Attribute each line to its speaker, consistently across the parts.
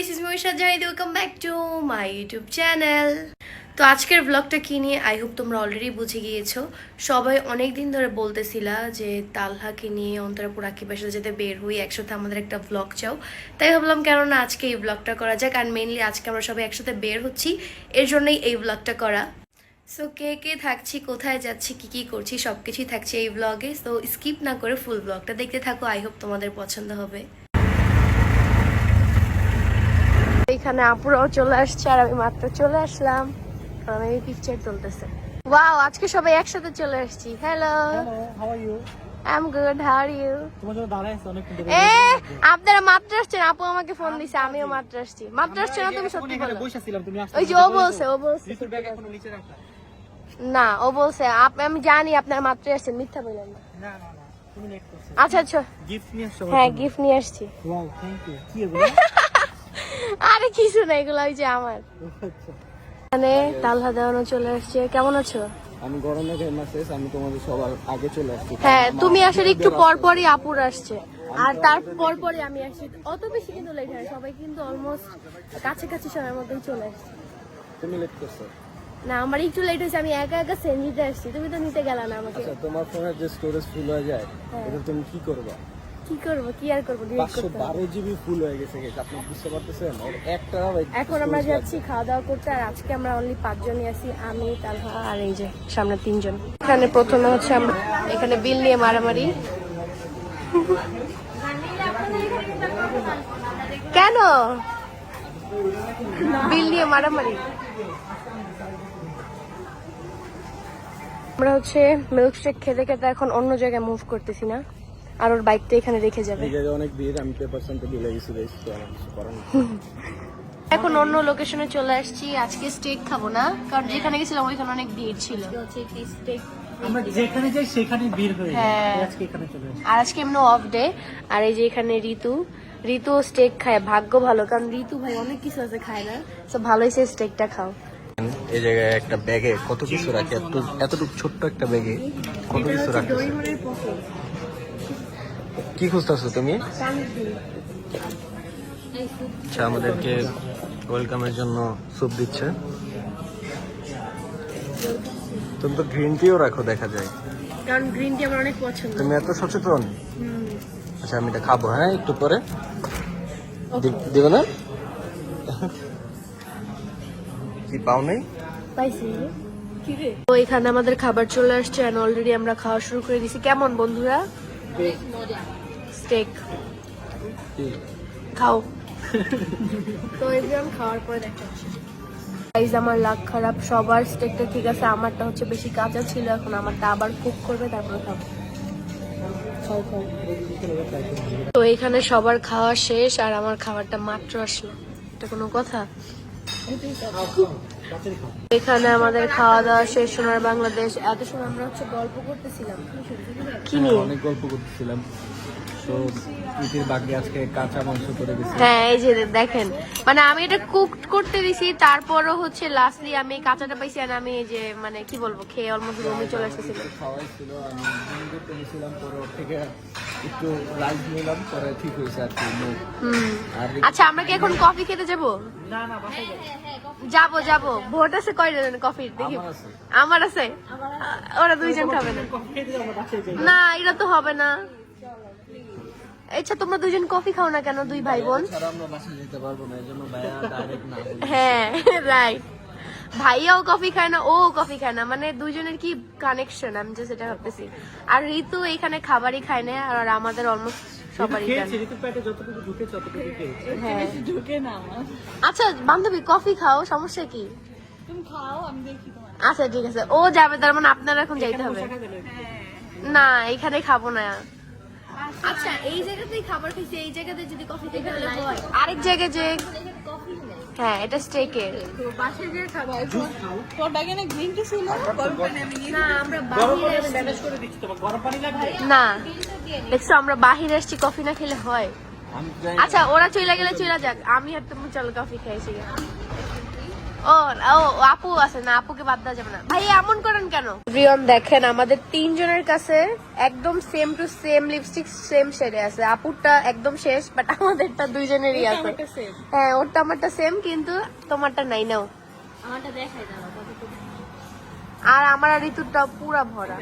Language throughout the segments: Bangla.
Speaker 1: This is Mahisha Zahid welcome back to my YouTube channel তো আজকের ব্লগটা কি নিয়ে? আই হোপ তোমরা অলরেডি বুঝে গিয়েছো। সবাই অনেক দিন ধরে বলতেছিলা যে তালহাকে নিয়ে অন্তরাপুর আকিবের সাথে যেতে বের হই, একসাথে আমাদের একটা ব্লগ চাও। তাই ভাবলাম, কেননা আজকে এই ব্লগটা করা যাক আর মেনলি আজকে আমরা সবাই একসাথে বের হচ্ছি। এর জন্যই এই ব্লগটা করা। সো কে কে থাকছি, কোথায় যাচ্ছি, কি কি করছি সব কিছুই থাকছে এই ব্লগে সো স্কিপ না করে ফুল ব্লগটা দেখতে থাকো। আই হোপ তোমাদের পছন্দ হবে। এখানে আপুরাও চলে আসছে আর আমি মাত্র চলে আসলাম। কারণ আমি পিকচার তুলতেছে। ওয়াও আজকে সবাই একসাথে চলে আসছি। Hello
Speaker 2: how are you
Speaker 1: I am good how are you
Speaker 2: তোমার জন্য দাঁড়ায় আছে
Speaker 1: এ আপনারা মাত্র আসছেন আপু আমাকে ফোন দিছে আমিও মাত্র আসছি মাত্র আসছে না তুমি সত্যি বলো।
Speaker 2: বসেছিলাম তুমি আসতে
Speaker 1: ওই যে ও বলছে ও বলছে।
Speaker 2: ব্যাগ এখনও নিচে রাখা।
Speaker 1: না ও বলছে আপ- আমি জানি আপনারা মাত্র আসছেন মিথ্যা না।
Speaker 2: না না করছ।
Speaker 1: আচ্ছা আচ্ছা।
Speaker 2: গিফট নিয়ে আসছো
Speaker 1: হ্যাঁ গিফট নিয়ে আসছি।
Speaker 2: ওয়াও থ্যাংক ইউ কি এগুলো?
Speaker 1: আরে কিছু না এগুলো ওই যে আমার। এখানে তালহা দেওয়ানো চলে আসছে। কেমন আছো?
Speaker 2: আমি গরমে ফেমাসেস আমি তোমাদের সবার আগে চলে আসছি।
Speaker 1: হ্যাঁ তুমি আসলে একটু পর পরই আপুর আসছে। আর তার পর আমি আসছি। অত বেশি কিন্তু লেট হয় সবাই কিন্তু অলমোস্ট কাছাকাছি সময়ের মধ্যেই চলে আসছে।
Speaker 2: তুমি লেট করছ?
Speaker 1: না আমার একটু লেট হয়েছে। আমি একা একা সেন নিতে আসছি। তুমি তো নিতে গেলা না আমাকে।
Speaker 2: আচ্ছা তোমার ফোনের যে স্টোরেজ ফুল হয়ে যায়
Speaker 1: হ্যাঁ।
Speaker 2: এটা তুমি কি করবা?
Speaker 1: কি করব? কি আর করব? ডিলিট করতে
Speaker 2: জিবি ফুল হয়ে গেছে guys, আপনি বুঝতে পারতেছেন? ওর এক টাকা
Speaker 1: এখন আমরা যাচ্ছি খাওয়া দাওয়া করতে আর আজকে আমরা অনলি পাঁচজনই আছি আমি তালহা আর এই যে সামনে তিনজন। এখানে প্রথমে হচ্ছে আমরা এখানে বিল নিয়ে মারামারি। কেন? বিল নিয়ে মারামারি। আমরা হচ্ছে মিল্ক শেক খেতে খেতে এখন অন্য জায়গায় মুভ করতেছি না। আর ওর বাইকটা এখানে রেখে যাবে।
Speaker 2: এই জায়গায় অনেক ভিড় আমি পেপার সেন্টে বিলে গেছি guys, তো আমার কিছু করার নেই।
Speaker 1: এখন অন্য লোকেশনে চলে আসছি আজকে স্টেক খাব না কারণ যেখানে গেছিলাম ওইখানে অনেক ভিড় ছিল। স্টেক
Speaker 2: আমরা যেখানে যাই সেখানে ভিড় হয়ে যায়।
Speaker 1: হ্যাঁ।
Speaker 2: আজকে এখানে চলে আসি
Speaker 1: আর আজকে এমনি অফ ডে আর এই যে এখানে ঋতু ঋতু স্টেক খায় ভাগ্য ভালো কারণ ঋতু ভাই অনেক কিছু আছে খায় না। তো ভালোই সে স্টেকটা খাও।
Speaker 2: এই জায়গায় একটা ব্যাগে কত কিছু রাখে এতটুকু ছোট্ট একটা ব্যাগে কত কিছু রাখে কি খুঁজতেছো তুমি? আচ্ছা আমাদেরকে ওয়েলকামের জন্য স্যুপ দিচ্ছে। তুমি তো গ্রিন টিও রাখো দেখা যায়।
Speaker 1: কারণ গ্রিন টি আমার অনেক পছন্দ।
Speaker 2: তুমি এত সচেতন? আচ্ছা আমি এটা খাব হ্যাঁ একটু পরে। দি- না? কি পাও নেই?
Speaker 1: পাইছি। তো এখানে আমাদের খাবার চলে আসছে এন্ড অলরেডি আমরা খাওয়া শুরু করে দিছি। কেমন বন্ধুরা? স্টেক খাও। তো এভরিওয়ান খাওয়ার পরে দেখা হচ্ছে গাইজ আমার লাক খারাপ সবার স্টেকটা ঠিক আছে আমারটা হচ্ছে বেশি কাঁচা ছিল এখন আমারটা আবার কুক করবে তারপরে খাব। তো এখানে সবার খাওয়া শেষ আর আমার খাবারটা মাত্র আসলো। এটা কোনো কথা? এখানে আমাদের খাওয়া দাওয়া শেষ সোনার বাংলাদেশ। এত সময় আমরা হচ্ছে গল্প করতেছিলাম। কি নিয়ে
Speaker 2: অনেক গল্প করতেছিলাম। তো ইতির বাকি আজকে কাঁচা মাংস করে দিছি।
Speaker 1: হ্যাঁ এই যে দেখেন। মানে আমি এটা কুক করতে দিছি তারপরও হচ্ছে লাস্টলি আমি কাঁচাটা পাইছি আর আমি এই যে মানে কি বলব খেয়ে অলমোস্ট রুমে চলে এসেছিল
Speaker 2: খাওয়াই ছিল আমি জিম করতে নিয়েছিলাম পরে থেকে একটু রাইস নিলাম পরে ঠিক হয়েছে আর কি মুখ।
Speaker 1: হুম।
Speaker 2: আর
Speaker 1: আচ্ছা আমরা কি এখন কফি খেতে যাব?
Speaker 2: না না বাসায়
Speaker 1: যাব। যাব ভোট আছে কয়জন কফি দেখি।
Speaker 2: আমার আছে।
Speaker 1: ওরা দুইজন খাবে না।
Speaker 2: কফি খেতে যাব বাসায় যাই
Speaker 1: না এটা তো হবে না। আচ্ছা তোমরা দুজন কফি খাও না কেন দুই ভাই বোন। হ্যাঁ রাইট ভাইয়াও কফি খায় না ও কফি খায় না মানে দুজনের কি কানেকশন আমি যে সেটা ভাবতেছি। আর ঋতু এখানে খাবারই খায় না আর আমাদের অলমোস্ট সবারই হ্যাঁ। আচ্ছা বান্ধবী কফি খাও সমস্যা কি? আচ্ছা ঠিক আছে। ও যাবে তার মানে আপনারা এখন যাইতে হবে। না এখানে খাব না। আচ্ছা এই জায়গাতেই খাবার খাইছি এই জায়গাতে যদি কফি খেতে হলে হয়। আরেক জায়গায় যে হ্যাঁ এটা স্টেকের না আমরা বাহিরে।
Speaker 2: ম্যানেজ করে দিচ্ছি তোমার গরম পানি লাগবে?
Speaker 1: না। দেখছ আমরা বাহিরে আসছি কফি না খেলে হয়। আচ্ছা ওরা চলে গেলে চলে যাক। আমি আর তুমি চলো কফি খাইছি। ও ও আপু আছে না আপুকে বাদ দেওয়া যাবে না। ভাই এমন করেন কেন? রিয়ন দেখেন আমাদের তিনজনের কাছে একদম same to same lipstick same শেডে আছে। আপুরটা একদম শেষ বাট আমাদেরটা দুইজনেরই আছে। হ্যাঁ ওরটা আমারটা সেম কিন্তু তোমারটা নাই নাও।
Speaker 3: আমারটা দেখাই দাও
Speaker 1: আর আমার আর ঋতুরটা পুরা ভরা।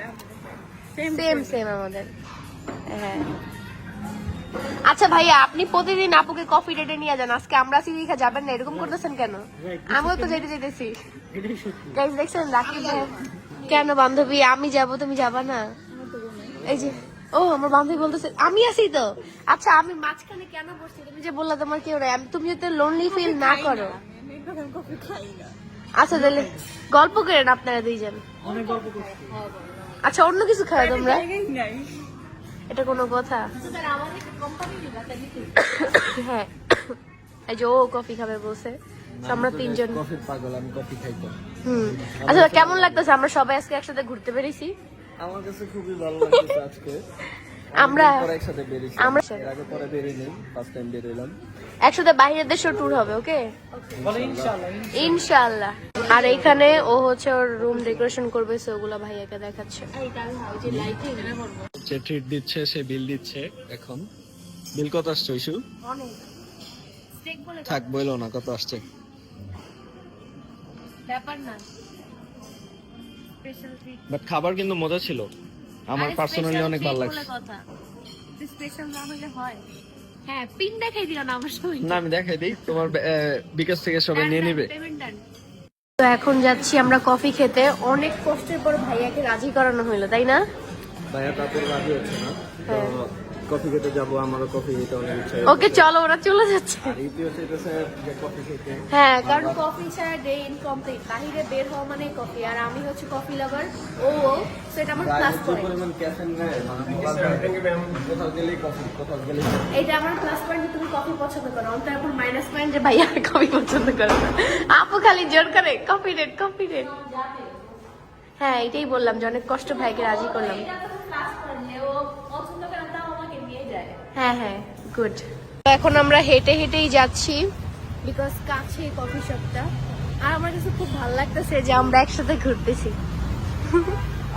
Speaker 1: সেম সেম আমাদের। হ্যাঁ। আচ্ছা ভাইয়া আপনি প্রতিদিন আপুকে কফি ডেটে নিয়ে যান। আজকে আমরা সিরিখা যাবেন না এরকম করতেছেন কেন? আমিও তো যেতে যেতেছি। গাইস দেখছেন ভাই। কেন বান্ধবী আমি যাব তুমি যাবা না? এই যে ও আমার বান্ধবী বলতেছে আমি আছি তো। আচ্ছা আমি মাঝখানে কেন বসছি? তুমি যে বললা তোমার কেউ নাই তুমি যদি লোনলি ফিল না করো। আচ্ছা তাহলে গল্প করেন আপনারা দুইজন।
Speaker 2: অনেক গল্প করছি।
Speaker 1: আচ্ছা অন্য কিছু খাও তোমরা। এটা কোনো কথা? হ্যাঁ। এই যে ও কফি খাবে বসে আমরা তিনজন
Speaker 2: কফির পাগল আমি কফি খাইতাম
Speaker 1: হুম। আচ্ছা কেমন লাগতেছে? আমরা সবাই আজকে একসাথে ঘুরতে পেরেছি
Speaker 2: আমার কাছে খুবই ভালো লাগছে আজকে।
Speaker 1: আমরা-
Speaker 2: একসাথে বেরিয়েছি।
Speaker 1: আমরা-
Speaker 2: আগে পরে বেরিয়ে ফার্স্ট টাইম বেরোলাম
Speaker 1: একসাথে বাইরের দেশেও ট্যুর হবে ওকে ইনশাল্লাহ আর এখানে ও হচ্ছে ওর রুম ডেকোরেশন করবে সে ওগুলো ভাইয়াকে দেখাচ্ছে।
Speaker 3: এইটা যে
Speaker 2: ট্রিট দিচ্ছে সে বিল দিচ্ছে এখন। বিল কত আসছে ইস্যু
Speaker 1: অনেক। স্টেক বলে
Speaker 2: থাক বইলো না কত আসছে?
Speaker 1: ব্যাপার না।
Speaker 2: বাট খাবার কিন্তু মজা ছিল। আমার পার্সোনালি অনেক ভালো লাগছে।
Speaker 1: স্পেশাল না হলে হয়। হ্যাঁ পিন দেখাই দিও না আমার সবাই
Speaker 2: না আমি দেখাই দিই। তোমার আহ, বিকাশ থেকে সবাই নিয়ে নিবে।
Speaker 1: তো এখন যাচ্ছি আমরা কফি খেতে। অনেক কষ্টের পর ভাইয়াকে রাজি করানো হইল তাই না?
Speaker 2: ভাইয়া তারপর রাজি হচ্ছে না। তো কফি খেতে যাব আমারও কফি খেতে অনেক ইচ্ছা
Speaker 1: ওকে চলো ওরা চলে যাচ্ছে।
Speaker 2: আর ইতিও যে কফি খেতে।
Speaker 1: হ্যাঁ কারণ কফি ছাড়া ডে ইনকমপ্লিট বাহিরে বের হওয়া মানে কফি আর আমি হচ্ছে কফি লাভার ও ও সেটা আমার প্লাস পয়েন্ট
Speaker 2: পরিমাণ ক্যাফেন নেয় মানে কোথাও গেলেই কফি কোথাও coffee।
Speaker 1: এটা আমার প্লাস পয়েন্ট তুমি কফি পছন্দ করো। অন্তর এখন মাইনাস পয়েন্ট যে ভাইয়া কফি পছন্দ করো আপু খালি জোর করে কফি রেট কফি রেট হ্যাঁ এটাই বললাম যে অনেক কষ্ট ভাইকে রাজি করলাম। হ্যাঁ হ্যাঁ গুড এখন আমরা হেঁটে হেঁটেই যাচ্ছি। বিকজ কাছে কফি শপটা আর আমার কাছে খুব ভালো লাগতেছে যে আমরা একসাথে ঘুরতেছি।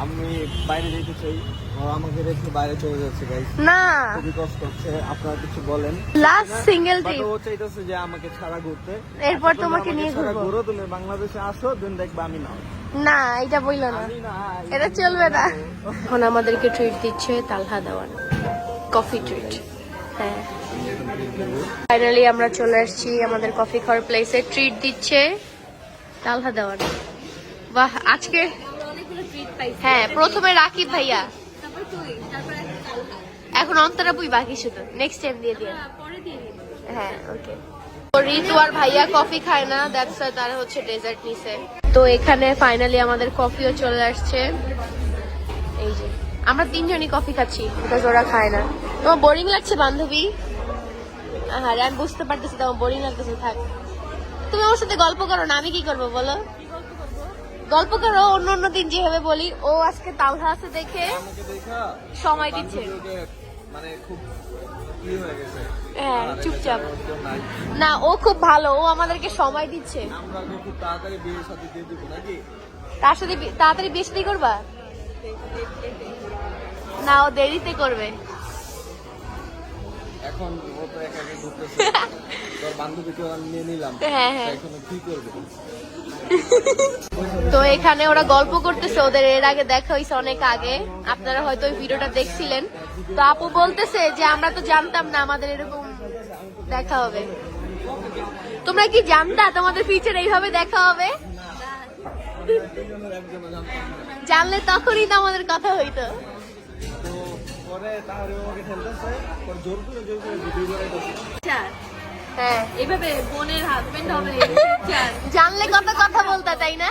Speaker 2: আমি বাইরে যেতে চাই। আমাকে রেখে বাইরে চলে যাচ্ছে গাইস
Speaker 1: না।
Speaker 2: খুবই কষ্ট হচ্ছে আপনারা কিছু বলেন।
Speaker 1: লাস্ট সিঙ্গেল ট্রিপ
Speaker 2: ও চাইতেছে যে আমাকে ছাড়া ঘুরতে।
Speaker 1: এরপর তোমাকে নিয়ে
Speaker 2: ছাড়া
Speaker 1: ঘুরবো।
Speaker 2: ঘুরো তুমি বাংলাদেশে আসো দিন দেখবে আমি না
Speaker 1: না এটা বইল না।
Speaker 2: না
Speaker 1: এটা চলবে না। এখন আমাদেরকে ট্রিট দিচ্ছে তালহা দেওয়ান কফি ট্রিট। হ্যাঁ। ফাইনালি আমরা চলে আসছি আমাদের কফি খাওয়ার প্লেসে ট্রিট দিচ্ছে তালহা দেওয়ার বাহ, আজকে হ্যাঁ প্রথমে রাকিব ভাইয়া। এখন অন্তরা বুই বাকি শুধু। নেক্সট টাইম দিয়ে দিয়ে। হ্যাঁ ওকে আর ভাইয়া কফি খায় না তারা হচ্ছে ডেজার্ট তো এখানে ফাইনালি আমাদের কফিও চলে আসছে। আমরা তিনজনই কফি খাচ্ছি বিকজ ওরা খায় না। তোমার বোরিং লাগছে, বান্ধবী? হ্যাঁ আমি বুঝতে পারতেছি তোমার বোরিং লাগতেছে, থাক। তুমি ওর সাথে গল্প করো না, আমি কি করব, বলো? গল্প করো, অন্য অন্য দিন যেভাবে বলি। ও আজকে তালহা আছে দেখে সময় দিচ্ছে।
Speaker 2: হয়ে,
Speaker 1: চুপচাপ। না, ও খুব ভালো, ও আমাদেরকে সময় দিচ্ছে। তার সাথে তাড়াতাড়ি বেশি করবা? না ও দেরিতে করবে
Speaker 2: এখন ও তো একা একা ঘুরতেছে তোর বান্ধবীকে নিয়ে নিলাম
Speaker 1: হ্যাঁ, হ্যাঁ।
Speaker 2: এখন কি করবে
Speaker 1: তো এখানে ওরা গল্প করতেছে ওদের এর আগে দেখা হয়েছে অনেক আগে আপনারা হয়তো ওই ভিডিওটা দেখছিলেন তো আপু বলতেছে যে আমরা তো জানতাম না আমাদের এরকম দেখা হবে তোমরা কি জানতা তোমাদের ফিউচার এইভাবে দেখা হবে। জানলে তখনই তো আমাদের কথা হইতো
Speaker 2: পরে তাহলে ওকে ঠেলতেছে পর জোর করে জোর করে ভিডিও বানাইতেছে
Speaker 1: হ্যাঁ।
Speaker 3: এইভাবে বোনের হাজবেন্ড হবে
Speaker 1: জানলে কত কথা বলতে তাই না?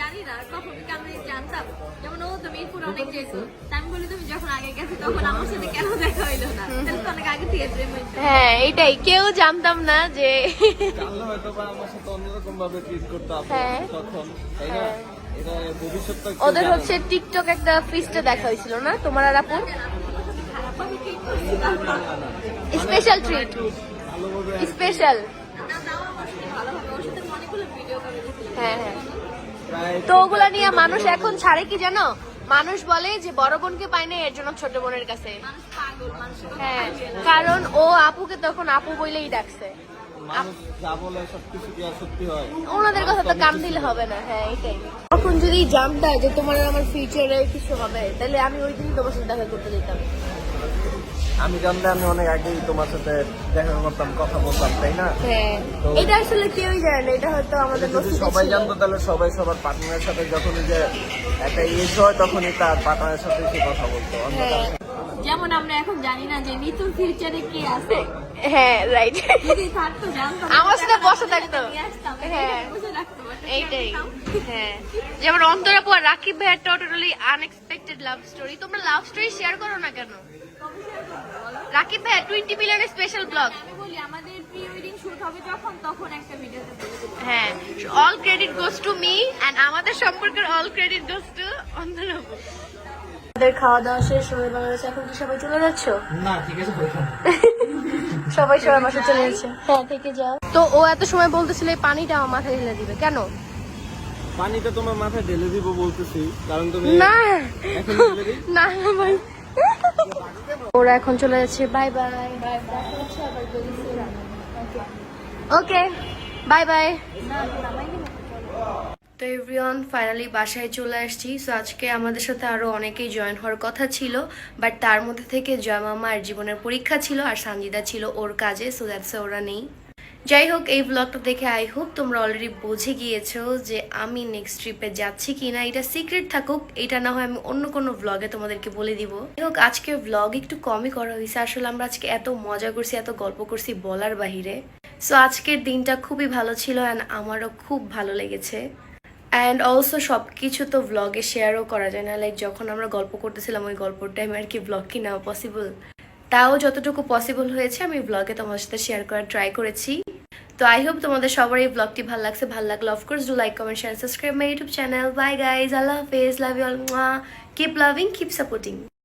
Speaker 3: জানি না কখন আমি জানতাম। যেমন ও তো মিরপুর অনেক যেত আমি বলি তুমি যখন আগে গেছো তখন আমার সাথে কেন দেখা হইল না? তাহলে তো অনেক আগে থেকে প্রেম
Speaker 1: হ্যাঁ এটাই। কেউ জানতাম না যে
Speaker 2: জানলে হয়তো বা আমার সাথে অন্যরকম ভাবে ট্রিট করতে
Speaker 1: হ্যাঁ।
Speaker 2: তখন। তাই না?
Speaker 1: হ্যাঁ। ওদের হচ্ছে টিকটক একটা ফিস্টে দেখা হয়েছিল না? তোমার আর
Speaker 3: করছি
Speaker 1: স্পেশাল ট্রিট স্পেশাল হ্যাঁ হ্যাঁ। তো ওগুলা নিয়ে মানুষ এখন ছাড়ে কি জানো? মানুষ বলে যে বড় বোনকে পায় না এর জন্য ছোট বোনের কাছে। হ্যাঁ কারণ ও আপুকে তখন আপু বইলেই ডাকছে। ওনাদের কথা তো কান দিলে হবে না হ্যাঁ এটাই। তখন যদি জানতা যে তোমার আমার ফিউচারে কিছু হবে তাহলে আমি ওই দিনই তোমার সাথে দেখা করতে যেতাম।
Speaker 2: আমি জানলে আমি অনেক আগেই তোমার সাথে দেখা করতাম কথা বলতাম তাই না?
Speaker 1: হ্যাঁ। এটা আসলে কেউই জানে না এটা হয়তো আমাদের
Speaker 2: যদি সবাই। জানতো তাহলে সবাই সবার পার্টনারের সাথে যখনই যে একটা এজ হয় তখনই তার পার্টনারের সাথে সে কথা বলতো।
Speaker 1: হ্যাঁ।
Speaker 3: যেমন আমরা এখন জানি না যে নিতুর ফিউচারে কে আছে।
Speaker 1: হ্যাঁ রাইট
Speaker 3: যদি থাকতো জানতাম
Speaker 1: আমার সাথে বসে থাকতো। হ্যাঁ। এইটাই। হ্যাঁ। যেমন অন্তরাপু আর রাকিব ভাইয়ের টোটালি আনএক্সপেক্টেড লাভ স্টোরি তোমরা লাভ স্টোরি শেয়ার করো না কেন? রাকিব ভাই টোয়েন্টি মিলিয়নের স্পেশাল ব্লগ
Speaker 3: আমি বলি আমাদের প্রি ওয়েডিং শুট হবে যখন তখন একটা ভিডিওতে
Speaker 1: হ্যাঁ all credit goes to me and আমাদের সম্পর্কের অল ক্রেডিট গোস টু অন্তরাপু আমাদের খাওয়া দাওয়া শেষ হয়ে বাংলাদেশে এখন কি সবাই চলে যাচ্ছ?
Speaker 2: না ঠিক আছে
Speaker 1: সবাই সবার বাসা চলে যাচ্ছে হ্যাঁ থেকে যাও তো ও এত সময় বলতেছিল এই পানিটা আমার মাথায় ঢেলে দিবে। কেন?
Speaker 2: পানিটা তোমার মাথায় ঢেলে দিব বলতেছি কারণ তুমি
Speaker 1: না।
Speaker 2: এখন ঢেলে দিই?
Speaker 1: না না ভাই। ওরা এখন চলে যাচ্ছে bye bye okay bye bye তো এভরিওয়ান ফাইনালি বাসায় চলে আসছি। সো আজকে আমাদের সাথে আরও অনেকেই জয়েন হওয়ার কথা ছিল বাট তার মধ্যে থেকে জয় মামার জীবনের পরীক্ষা ছিল আর সানজিদা ছিল ওর কাজে সো দ্যাটস ওরা নেই। যাই হোক এই ব্লগটা দেখে আই হোপ তোমরা অলরেডি বুঝে গিয়েছো যে আমি নেক্সট ট্রিপে যাচ্ছি কিনা। এটা সিক্রেট থাকুক, এটা না হয় আমি অন্য কোনো ব্লগে তোমাদেরকে বলে দিব। যাই হোক আজকে ব্লগ একটু কমই করা হয়েছে আসলে আমরা আজকে এত মজা করছি, এত গল্প করছি বলার বাহিরে। সো আজকের দিনটা খুবই ভালো ছিল অ্যান্ড আমারও খুব ভালো লেগেছে। অ্যান্ড অলসো সব কিছু তো ব্লগে শেয়ারও করা যায় না। লাইক যখন আমরা গল্প করতেছিলাম, ওই গল্পর টাইমে আর কি ব্লগ কি নেওয়া পসিবল তাও যতটুকু পসিবল হয়েছে আমি ব্লগে তোমার সাথে শেয়ার করার ট্রাই করেছি। তো আই হোপ তোমাদের সবার এই ব্লগটি ভালো লাগছে, ভালো লাগলে of course do like comment share subscribe my YouTube channel bye guys আল্লাহ হাফেজ love you all keep loving keep supporting